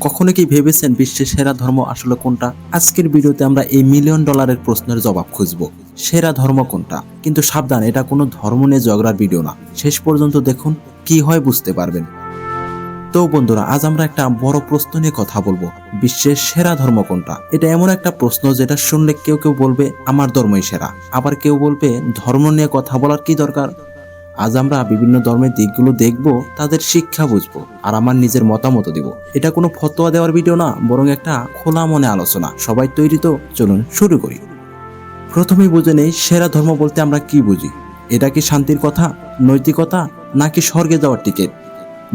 কখনো কি ভেবেছেন বিশ্বের সেরা ধর্ম আসলে কোনটা? আজকের ভিডিওতে আমরা এই মিলিয়ন ডলারের প্রশ্নের জবাব খুঁজব। সেরা ধর্ম কোনটা? কিন্তু সাবধান, এটা কোনো ধর্ম নিয়ে ঝগড়ার ভিডিও না। শেষ পর্যন্ত দেখুন, কি হয় বুঝতে পারবেন। তো বন্ধুরা, আজ আমরা একটা বড় প্রশ্ন নিয়ে কথা বলব। বিশ্বের সেরা ধর্ম কোনটা? এটা এমন একটা প্রশ্ন যেটা শুনলে কেউ কেউ বলবে, আমার ধর্মই সেরা। আবার কেউ বলবে, ধর্ম নিয়ে কথা বলার কি দরকার? আজ আমরা বিভিন্ন ধর্মের দিকগুলো দেখব, তাদের শিক্ষা বুঝব, আর আমার নিজের মতামত দিব। এটা কোনো ফতোয়া দেওয়ার ভিডিও না, বরং একটা খোলা মনে আলোচনা। সবাই তৈরি তো? চলুন শুরু করি। প্রথমেই বুঝে নেই সেরা ধর্ম বলতে আমরা কি বুঝি। এটা কি শান্তির কথা, নৈতিকতা, নাকি স্বর্গে যাওয়ার টিকিট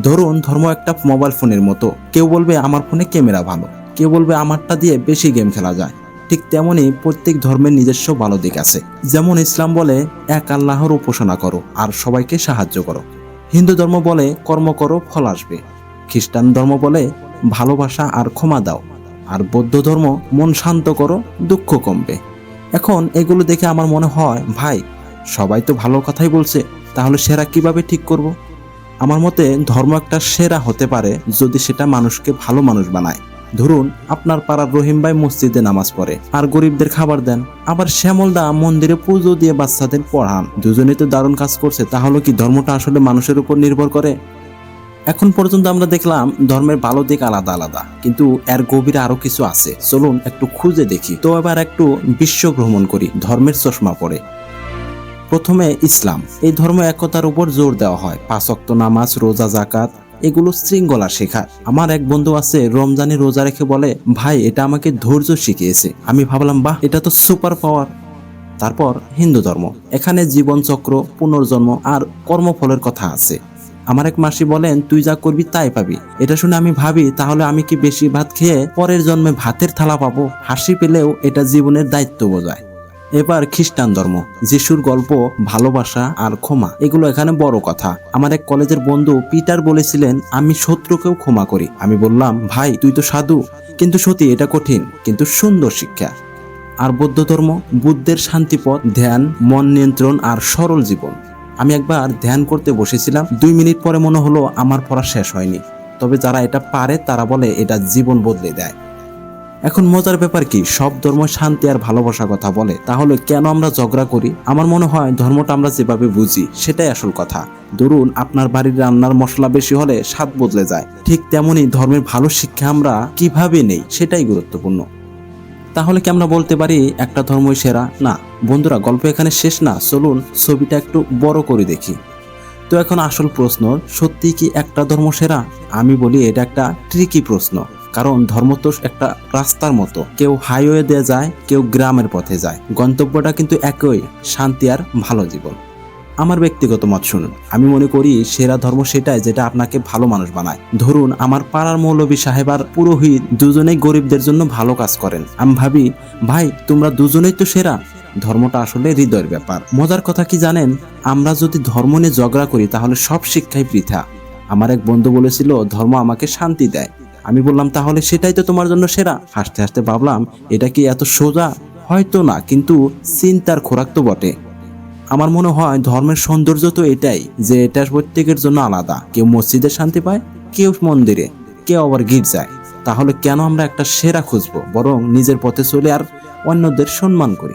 ধরুন ধর্ম একটা মোবাইল ফোনের মতো। কেউ বলবে, আমার ফোনে ক্যামেরা ভালো। কেউ বলবে, আমারটা দিয়ে বেশি গেম খেলা যায়। ঠিক তেমনই প্রত্যেক ধর্মের নিজস্ব ভালো দিক আছে। যেমন ইসলাম বলে, এক আল্লাহর উপাসনা করো আর সবাইকে সাহায্য করো। হিন্দু ধর্ম বলে, কর্ম করো, ফল আসবে। খ্রিস্টান ধর্ম বলে, ভালোবাসা আর ক্ষমা দাও। আর বৌদ্ধ ধর্ম, মন শান্ত করো, দুঃখ কমবে। এখন এগুলো দেখে আমার মনে হয়, ভাই, সবাই তো ভালো কথাই বলছে, তাহলে সেরা কীভাবে ঠিক করব? আমার মতে ধর্ম একটা সেরা হতে পারে যদি সেটা মানুষকে ভালো মানুষ বানায়। ধরুন, আপনার পাড়ার রহিম ভাই মসজিদে নামাজ পড়ে আর গরিবদের খাবার দেন, আবার শ্যামল দা মন্দিরে পুজো দিয়ে বাচ্চাদের পড়ান। দুজনে তো দারুণ কাজ করছে, তাহলে কি ধর্মটা আসলে মানুষের উপর নির্ভর করে? এখন পর্যন্ত আমরা দেখলাম, ধর্মের ভালো দিক আলাদা আলাদা, কিন্তু এর গভীরে আরও কিছু আছে। চলুন একটু খুঁজে দেখি। তো এবার একটু বিশ্ব ভ্রমণ করি, ধর্মের চশমা পড়ে প্রথমে ইসলাম। এই ধর্ম একতার উপর জোর দেওয়া হয়। পাঁচক্ত নামাজ, রোজা জাকাত এগুলো শৃঙ্খলা শেখায় আমার এক বন্ধু আছে, রমজানে রোজা রেখে বলে, ভাই, এটা আমাকে ধৈর্য শিখিয়েছে। আমি ভাবলাম, বাহ, এটা তো সুপার পাওয়ার। তারপর হিন্দু ধর্ম। এখানে জীবনচক্র পুনর্জন্ম আর কর্মফলের কথা আছে। আমার এক মাসি বলেন, তুই যা করবি তাই পাবি। এটা শুনে আমি ভাবি, তাহলে আমি কি বেশি ভাত খেয়ে পরের জন্মে ভাতের থালা পাবো? হাসি পেলেও এটা জীবনের দায়িত্ব বোঝায়। এবার খ্রিস্টান ধর্ম, যিশুর গল্প, ভালোবাসা আর ক্ষমা, এগুলো এখানে বড় কথা। আমার এক কলেজের বন্ধু পিটার বলেছিলেন, আমি শত্রুকেও ক্ষমা করি। আমি বললাম, ভাই, তুই তো সাধু। কিন্তু সত্যি এটা কঠিন, কিন্তু সুন্দর শিক্ষা। আর বৌদ্ধ ধর্ম, বুদ্ধের শান্তিপথ, ধ্যান, মন নিয়ন্ত্রণ আর সরল জীবন। আমি একবার ধ্যান করতে বসেছিলাম, দুই মিনিট পরে মনে হলো আমার পড়া শেষ হয়নি। তবে যারা এটা পারে, তারা বলে এটা জীবন বদলে দেয়। এখন মজার ব্যাপার কি, সব ধর্ম শান্তি আর ভালোবাসার কথা বলে, তাহলে কেন আমরা ঝগড়া করি? আমার মনে হয় ধর্মটা আমরা যেভাবে বুঝি, সেটাই আসল কথা। ধরুন, আপনার বাড়ির রান্নার মশলা বেশি হলে স্বাদ বদলে যায়। ঠিক তেমনি ধর্মের ভালো শিক্ষা আমরা কীভাবে নেই, সেটাই গুরুত্বপূর্ণ। তাহলে কি আমরা বলতে পারি, একটা ধর্মই সেরা? না। বন্ধুরা, গল্প এখানে শেষ না, চলুন ছবিটা একটু বড় করে দেখি। তো এখন আসল প্রশ্ন, সত্যি কি একটা ধর্ম সেরা? আমি বলি, এটা একটা ট্রিকি প্রশ্ন। কারণ ধর্ম তো একটা রাস্তার মতো। কেউ হাইওয়ে দিয়ে যায়, কেউ গ্রামের পথে যায়। গন্তব্যটা কিন্তু একই, শান্তি আর ভালো জীবন। আমার ব্যক্তিগত মত শুনুন। আমি মনে করি সেরা ধর্ম সেটাই যেটা আপনাকে ভালো মানুষ বানায়। ধরুন, আমার পাড়ার মৌলবী সাহেব আর পুরোহিত দুজনেই গরিবদের জন্য ভালো কাজ করেন। আমি ভাবি, ভাই, তোমরা দুজনেই তো সেরা। ধর্মটা আসলে হৃদয়ের ব্যাপার। মজার কথা কি জানেন? আমরা যদি ধর্ম নিয়ে ঝগড়া করি, তাহলে সব শিক্ষাই বৃথা। আমার এক বন্ধু বলেছিল, ধর্ম আমাকে শান্তি দেয়। আমি বললাম, তাহলে সেটাই তো তোমার জন্য সেরা। হাসতে হাসতে ভাবলাম, এটা কি এত সোজা? হয়তো না, কিন্তু চিন্তার খোরাক তো বটে। আমার মনে হয় ধর্মের সৌন্দর্য তো এটাই, যে এটা প্রত্যেকের জন্য আলাদা। কেউ মসজিদে শান্তি পায়, কেউ মন্দিরে। কেউ আবার গির্জায়। তাহলে কেন আমরা একটা সেরা খুঁজবো, বরং নিজের পথে চলে আর অন্যদের সম্মান করি?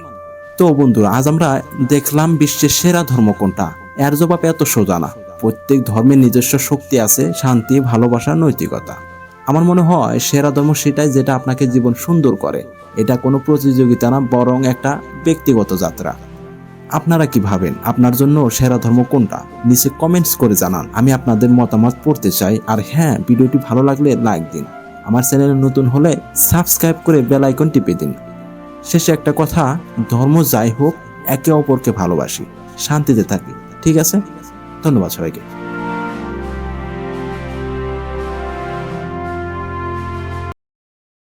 তো বন্ধুরা, আজ আমরা দেখলাম বিশ্বের সেরা ধর্ম কোনটা। এর জবাব এত সোজা না। প্রত্যেক ধর্মের নিজস্ব শক্তি আছে, শান্তি, ভালোবাসা, নৈতিকতা। আমার মনে হয় সেরা ধর্ম সেটাই যেটা আপনাকে জীবন সুন্দর করে। এটা কোনো প্রতিযোগিতা না, বরং একটা ব্যক্তিগত যাত্রা। আপনারা কি ভাবেন? আপনার জন্য সেরা ধর্ম কোনটা? নিচে কমেন্টস করে জানান। আমি আপনাদের মতামত পড়তে চাই। আর হ্যাঁ ভিডিওটি ভালো লাগলে লাইক দিন। আমার চ্যানেলে নতুন হলে সাবস্ক্রাইব করে বেল আইকন টিপে দিন। শেষে একটা কথা, ধর্ম যাই হোক, একে অপরকে ভালোবাসি। শান্তিতে থাকি। ঠিক আছে? ধন্যবাদ সবাইকে।